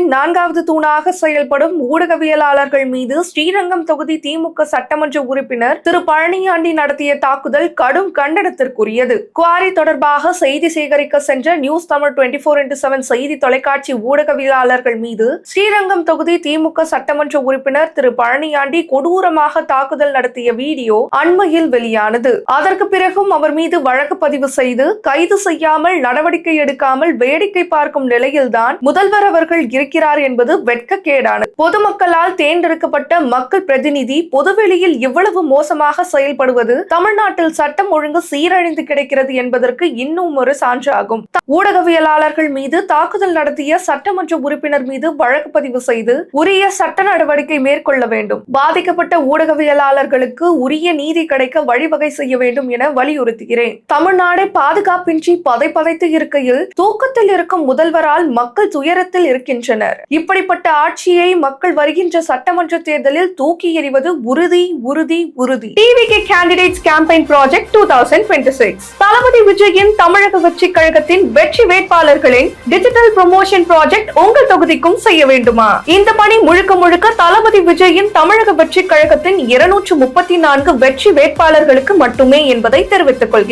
விஜயின் நான்காவது தூணாக செயல்படும் ஊடகவியலாளர்கள் மீது ஸ்ரீரங்கம் தொகுதி திமுக சட்டமன்ற உறுப்பினர் திரு பழனியாண்டி நடத்திய தாக்குதல் கடும் கண்டனத்திற்குரியது. குவாரி தொடர்பாக செய்தி சேகரிக்க சென்ற news Tamil twenty four into seven செய்தி தொலைக்காட்சி ஊடகவியலாளர்கள் மீது ஸ்ரீரங்கம் தொகுதி திமுக சட்டமன்ற உறுப்பினர் திரு பழனியாண்டி கொடூரமாக தாக்குதல் நடத்திய வீடியோ அண்மையில் வெளியானது. அதற்கு பிறகும் அவர் மீது வழக்கு பதிவு செய்து கைது செய்யாமல் நடவடிக்கை எடுக்காமல் வேடிக்கை பார்க்கும் நிலையில்தான் முதல்வர் அவர்கள் இருக்கிறார் என்பது வெட்கக்கேடானது. பொதுமக்களால் தேர்ந்தெடுக்கப்பட்ட மக்கள் பிரதிநிதி பொதுவெளியில் இவ்வளவு மோசமாக செயல்படுவது தமிழ்நாட்டில் சட்டம் ஒழுங்கு சீரழிந்து கிடைக்கிறது என்பதற்கு இன்னும் ஒரு சான்றாகும் ஊடகவியலாளர்கள் மீது தாக்குதல் நடத்திய சட்டமன்ற உறுப்பினர் மீது வழக்கு பதிவு செய்து உரிய சட்ட நடவடிக்கை மேற்கொள்ள வேண்டும். பாதிக்கப்பட்ட ஊடகவியலாளர்களுக்கு உரிய நீதி கிடைக்க வழிவகை செய்ய வேண்டும் என வலியுறுத்துகிறேன். தமிழ்நாடை பாதுகாப்பின்றி பதை பதைத்து இருக்கையில் தூக்கத்தில் இருக்கும் முதல்வரால் மக்கள் துயரத்தில் இருக்கின்றனர். இப்படிப்பட்ட ஆட்சியை மக்கள் வருகின்ற சட்டமன்ற தேர்தலில் தூக்கி எறிவது உறுதி உறுதி உறுதி. TVK candidates campaign project two thousand twenty six தளபதி விஜயின் தமிழக வெற்றி கழகத்தின் வெற்றி வேட்பாளர்களின் டிஜிட்டல் ப்ரொமோஷன் ப்ராஜெக்ட் உங்கள் தொகுதிக்கும் செய்ய வேண்டுமா? இந்த பணி முழுக்க முழுக்க தளபதி விஜயின் தமிழக வெற்றி கழகத்தின் இருநூற்று முப்பத்தி நான்கு வெற்றி வேட்பாளர்களுக்கு மட்டுமே என்பதை தெரிவித்துக் கொள்கிறோம்.